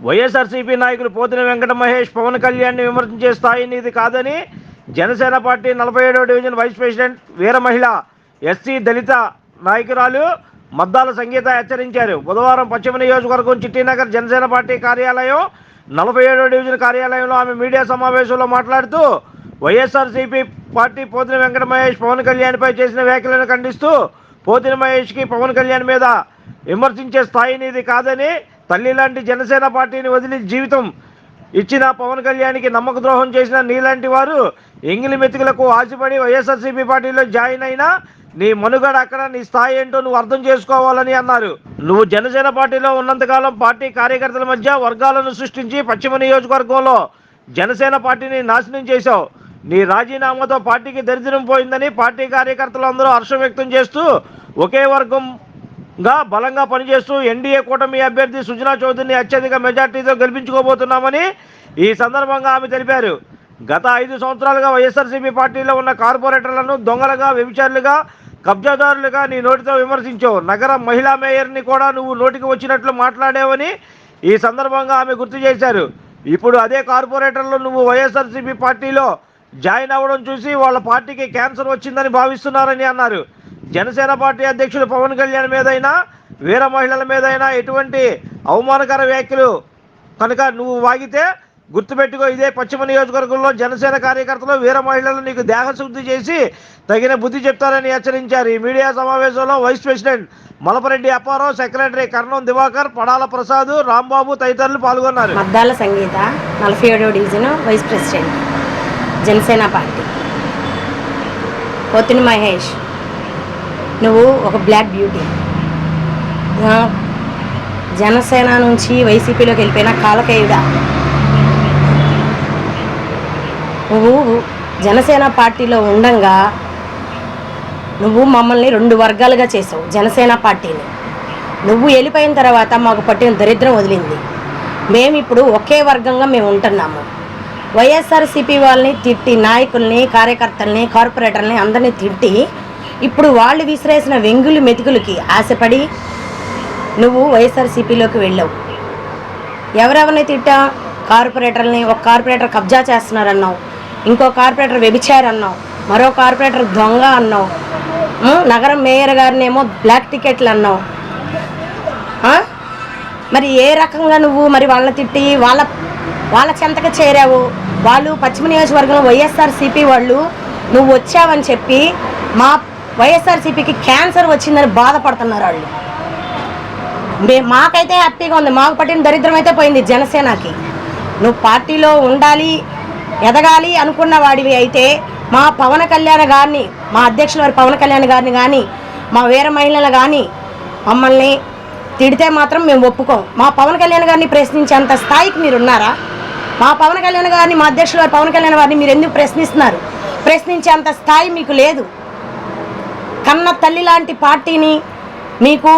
వైఎస్ఆర్సీపీ నాయకులు పోతిన వెంకట మహేష్ పవన్ కళ్యాణ్ని విమర్శించే స్థాయిని ఇది కాదని జనసేన పార్టీ నలభై ఏడవ డివిజన్ వైస్ ప్రెసిడెంట్ వీర మహిళ ఎస్సీ దళిత నాయకురాలు మద్దాల సంగీత హెచ్చరించారు. బుధవారం పశ్చిమ నియోజకవర్గం చిట్టినగర్ జనసేన పార్టీ కార్యాలయం నలభై ఏడవ డివిజన్ కార్యాలయంలో ఆమె మీడియా సమావేశంలో మాట్లాడుతూ వైఎస్ఆర్సీపీ పార్టీ పోతిన వెంకట మహేష్ పవన్ కళ్యాణ్పై చేసిన వ్యాఖ్యలను ఖండిస్తూ పోతిన మహేష్కి పవన్ కళ్యాణ్ మీద విమర్శించే స్థాయిని ఇది కాదని తల్లి లాంటి జనసేన పార్టీని వదిలి జీవితం ఇచ్చిన పవన్ కళ్యాణ్కి నమ్మక ద్రోహం చేసిన నీలాంటి వారు ఎంగిలి మెతుకులకు ఆశపడి వైఎస్ఆర్సీపీ పార్టీలో జాయిన్ అయినా నీ మనుగడ అక్కడ నీ స్థాయి ఏంటో నువ్వు అర్థం చేసుకోవాలని అన్నారు. నువ్వు జనసేన పార్టీలో ఉన్నంతకాలం పార్టీ కార్యకర్తల మధ్య వర్గాలను సృష్టించి పశ్చిమ నియోజకవర్గంలో జనసేన పార్టీని నాశనం చేశావు. నీ రాజీనామాతో పార్టీకి దరిద్రం పోయిందని పార్టీ కార్యకర్తలు అందరూ హర్షం వ్యక్తం చేస్తూ ఒకే వర్గం గా బలంగా పనిచేస్తూ ఎన్డీఏ కూటమి అభ్యర్థి సుజనా చౌదరిని అత్యధిక మెజార్టీతో గెలిపించుకోబోతున్నామని ఈ సందర్భంగా ఆమె తెలిపారు. గత ఐదు సంవత్సరాలుగా వైఎస్ఆర్సీపీ పార్టీలో ఉన్న కార్పొరేటర్లను దొంగలుగా వ్యభిచారులుగా కబ్జాదారులుగా నీ నోటితో విమర్శించావు. నగర మహిళా మేయర్ని కూడా నువ్వు నోటికి వచ్చినట్లు మాట్లాడావని ఈ సందర్భంగా ఆమె గుర్తు చేశారు. ఇప్పుడు అదే కార్పొరేటర్లు నువ్వు వైఎస్ఆర్సీపీ పార్టీలో జాయిన్ అవ్వడం చూసి వాళ్ళ పార్టీకి క్యాన్సర్ వచ్చిందని భావిస్తున్నారని అన్నారు. జనసేన పార్టీ అధ్యక్షుడు పవన్ కళ్యాణ్ మీదైనా వీర మహిళల మీదైనా ఎటువంటి అవమానకర వ్యాఖ్యలు కనుక నువ్వు వాగితే గుర్తుపెట్టుకో ఇదే పశ్చిమ నియోజకవర్గంలో జనసేన కార్యకర్తలు వీర మహిళలు నీకు దేహశుద్ధి చేసి తగిన బుద్ధి చెప్తారని హెచ్చరించారు. ఈ మీడియా సమావేశంలో vice president Malapareddy Apparao secretary Karnam Divakar Padala Prasad Rambabu తదితరులు పాల్గొన్నారు. మద్దాల సంగీత నలభై ఏడో division vice president Janasena party. Pothina Mahesh. నువ్వు ఒక బ్లాక్ బ్యూటీ జనసేన నుంచి వైసీపీలోకి వెళ్ళిపోయిన కాలకేయుడా? నువ్వు జనసేన పార్టీలో ఉండంగా నువ్వు మమ్మల్ని రెండు వర్గాలుగా చేసావు జనసేన పార్టీని. నువ్వు వెళ్ళిపోయిన తర్వాత మాకు పట్టిన దరిద్రం వదిలింది. మేము ఇప్పుడు ఒకే వర్గంగా మేము ఉంటున్నాము. వైఎస్ఆర్సీపీ వాళ్ళని తిట్టి నాయకుల్ని కార్యకర్తల్ని కార్పొరేటర్ని అందరినీ తిట్టి ఇప్పుడు వాళ్ళు విసిరేసిన వెంగులు మెతుకులకి ఆశపడి నువ్వు వైఎస్ఆర్సీపీలోకి వెళ్ళావు. ఎవరెవరిని తిట్టా? కార్పొరేటర్ని ఒక కార్పొరేటర్ కబ్జా చేస్తున్నారన్నావు. ఇంకో కార్పొరేటర్ వ్యభిచారు అన్నావు మరో కార్పొరేటర్ దొంగ అన్నావు. నగరం మేయర్ గారిని ఏమో బ్లాక్ టికెట్లు అన్నావు. మరి ఏ రకంగా నువ్వు మరి వాళ్ళని తిట్టి వాళ్ళ వాళ్ళ చెంతకు చేరావు? వాళ్ళు పశ్చిమ నియోజకవర్గంలో వైఎస్ఆర్సీపీ వాళ్ళు నువ్వు వచ్చావని చెప్పి మా వైఎస్ఆర్సీపీకి క్యాన్సర్ వచ్చిందని బాధపడుతున్నారు వాళ్ళు. మే మాకైతే హ్యాపీగా ఉంది. మాకు పట్టిన దరిద్రం అయితే పోయింది జనసేనకి. నువ్వు పార్టీలో ఉండాలి ఎదగాలి అనుకున్న వాడివి అయితే మా పవన్ కళ్యాణ్ గారిని మా అధ్యక్షుల వారి పవన్ కళ్యాణ్ గారిని కానీ మా వీర మహిళలు కానీ మమ్మల్ని తిడితే మాత్రం మేము ఒప్పుకోం. మా పవన్ కళ్యాణ్ గారిని ప్రశ్నించేంత స్థాయికి మీరు ఉన్నారా మా పవన్ కళ్యాణ్ గారిని మా అధ్యక్షుల వారి పవన్ కళ్యాణ్ గారిని మీరు ఎందుకు ప్రశ్నిస్తున్నారు? ప్రశ్నించేంత స్థాయి మీకు లేదు. కన్న తల్లి లాంటి పార్టీని మీకు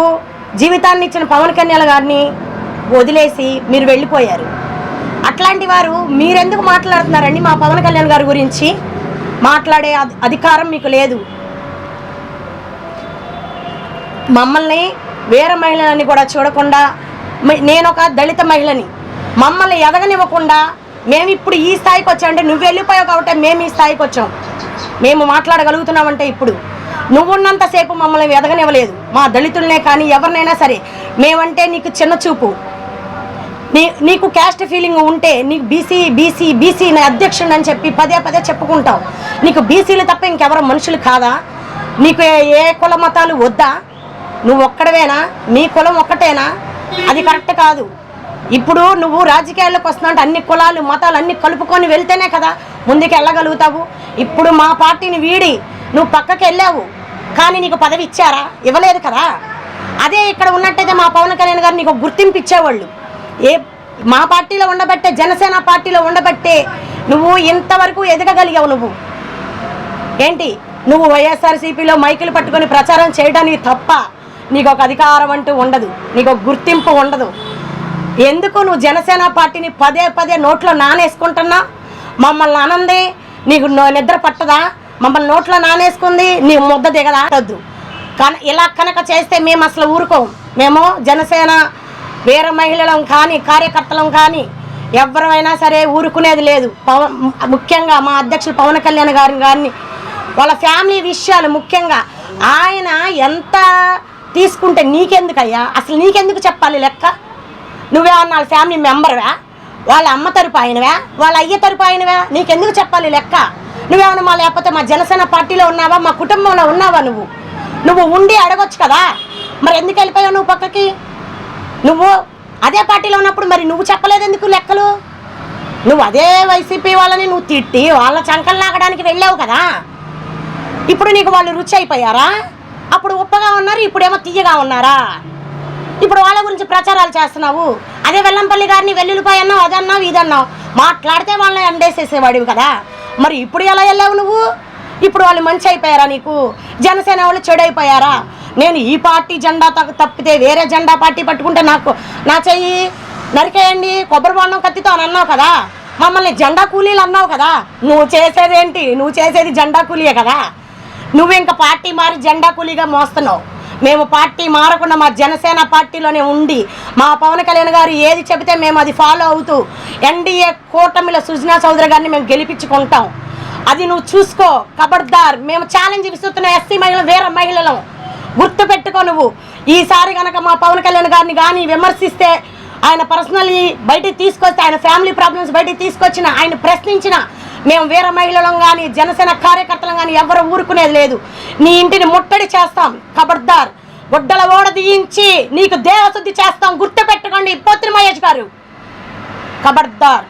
జీవితాన్ని ఇచ్చిన పవన్ కళ్యాణ్ గారిని వదిలేసి మీరు వెళ్ళిపోయారు. అట్లాంటి వారు మీరెందుకు మాట్లాడుతున్నారండి మా పవన్ కళ్యాణ్ గారి గురించి? మాట్లాడే అధికారం మీకు లేదు. మమ్మల్ని వేరే మహిళలని కూడా చూడకుండా నేను ఒక దళిత మహిళని. మమ్మల్ని ఎదగనివ్వకుండా మేము ఇప్పుడు ఈ స్థాయికి వచ్చామంటే నువ్వు వెళ్ళిపోయావు కాబట్టి మేము ఈ స్థాయికి వచ్చాం. మేము మాట్లాడగలుగుతున్నామంటే ఇప్పుడు. నువ్వున్నంతసేపు మమ్మల్ని ఎదగనివ్వలేదు మా దళితులనే కానీ ఎవరినైనా సరే. మేమంటే నీకు చిన్న చూపు. నీ నీకు క్యాస్ట్ ఫీలింగ్ ఉంటే నీకు బీసీ బీసీ బీసీ నా అధ్యక్షుడు అని చెప్పి పదే పదే చెప్పుకుంటావు. నీకు బీసీలు తప్ప ఇంకెవరు మనుషులు కాదా? నీకు ఏ- కుల మతాలు వద్దా? నువ్వు ఒక్కడవేనా? నీ కులం ఒక్కటేనా? అది కరెక్ట్ కాదు. ఇప్పుడు నువ్వు రాజకీయాల్లోకి వస్తున్నావు అన్ని కులాలు మతాలు అన్ని కలుపుకొని వెళ్తేనే కదా ముందుకు వెళ్ళగలుగుతావు ఇప్పుడు మా పార్టీని వీడి నువ్వు పక్కకి వెళ్ళావు కానీ నీకు పదవి ఇచ్చారా? ఇవ్వలేదు కదా? అదే ఇక్కడ ఉన్నట్టయితే మా పవన్ కళ్యాణ్ గారు నీకు గుర్తింపు ఇచ్చేవాళ్ళు. ఏ మా పార్టీలో ఉండబట్టే జనసేన పార్టీలో ఉండబట్టే నువ్వు ఇంతవరకు ఎదగగలిగావు నువ్వు. ఏంటి? నువ్వు వైఎస్ఆర్సీపీలో మైకులు పట్టుకొని ప్రచారం చేయడానికి తప్ప నీకు ఒక అధికారం అంటూ ఉండదు. నీకు ఒక గుర్తింపు ఉండదు. ఎందుకు నువ్వు జనసేన పార్టీని పదే పదే నోట్లో నానేసుకుంటున్నా? మమ్మల్ని ఆనందే? నీకు నో- నిద్ర పట్టదా? మమ్మల్ని నోట్లో నానేసుకుంది నీ ముద్ద దిగదా వద్దు. కన ఇలా కనుక చేస్తే మేము అసలు ఊరుకోం. మేము జనసేన వీర మహిళలం కానీ కార్యకర్తలం కానీ ఎవరైనా సరే ఊరుకునేది లేదు. పవన్ ముఖ్యంగా మా అధ్యక్షులు పవన్ కళ్యాణ్ గారిని గారిని వాళ్ళ ఫ్యామిలీ విషయాలు ముఖ్యంగా ఆయన ఎంత తీసుకుంటే నీకెందుకయ్యా? అసలు నీకెందుకు చెప్పాలి లెక్క? నువ్వేమన్నా వాళ్ళ ఫ్యామిలీ మెంబర్వా? వాళ్ళ అమ్మ తరపు ఆయనవా? వాళ్ళ అయ్య తరపు ఆయనవా? నీకెందుకు చెప్పాలి లెక్క? నువ్వేమన్నా మా లేకపోతే మా జనసేన పార్టీలో ఉన్నావా మా కుటుంబంలో ఉన్నావా నువ్వు? నువ్వు ఉండి అడగొచ్చు కదా? మరి ఎందుకు వెళ్ళిపోయావు నువ్వు పక్కకి? నువ్వు అదే పార్టీలో ఉన్నప్పుడు మరి నువ్వు చెప్పలేదు ఎందుకు లెక్కలు? నువ్వు అదే వైసీపీ వాళ్ళని నువ్వు తిట్టి వాళ్ళ చంకలు లాగడానికి వెళ్ళావు కదా? ఇప్పుడు నీకు వాళ్ళు రుచి అయిపోయారా? అప్పుడు ఉప్పగా ఉన్నారు ఇప్పుడేమో తీయగా ఉన్నారా? ఇప్పుడు వాళ్ళ గురించి ప్రచారాలు చేస్తున్నావు. అదే వెల్లంపల్లి గారిని వెల్లుల్లిపాయ అన్నావు అదన్నావు ఇదన్నావు. మాట్లాడితే వాళ్ళని అండేసేసేవాడివి కదా? మరి ఇప్పుడు ఎలా వెళ్ళావు నువ్వు? ఇప్పుడు వాళ్ళు మంచి అయిపోయారా నీకు? జనసేన వాళ్ళు చెడు అయిపోయారా? నేను ఈ పార్టీ జెండా తప్పితే వేరే జెండా పార్టీ పట్టుకుంటే నాకు నా చెయ్యి నరికేయండి కొబ్బరి బొండం కత్తితో అని అన్నావు కదా? మమ్మల్ని జెండా కూలీలు అన్నావు కదా? నువ్వు చేసేదేంటి? నువ్వు చేసేది జెండా కూలీయే కదా? నువ్వు ఇంకా పార్టీ మారి జెండా కూలీగా మోస్తున్నావు. మేము పార్టీ మారకుండా మా జనసేన పార్టీలోనే ఉండి మా పవన్ కళ్యాణ్ గారు ఏది చెబితే మేము అది ఫాలో అవుతూ ఎన్డీఏ కూటమిలో సుజనా చౌదరి గారిని మేము గెలిపించుకుంటాం. అది నువ్వు చూసుకో కబడ్దార్ మేము ఛాలెంజ్ విసురుతున్న ఎస్సీ మహిళలు వేరే మహిళలం. గుర్తు పెట్టుకో నువ్వు. ఈసారి కనుక మా పవన్ కళ్యాణ్ గారిని కానీ విమర్శిస్తే ఆయన పర్సనలీ బయటికి తీసుకొస్తే ఆయన ఫ్యామిలీ ప్రాబ్లమ్స్ బయటికి తీసుకొచ్చిన ఆయన ప్రశ్నించిన మేము వీర మహిళలం కానీ జనసేన కార్యకర్తలం కానీ ఎవరు ఊరుకునేది లేదు. నీ ఇంటిని ముట్టడి చేస్తాం ఖబర్దార్ గుడ్డల ఓడ దీయించి నీకు దేవశుద్ధి చేస్తాం గుర్తు పెట్టుకోండి మహేష్ గారు. ఖబర్దార్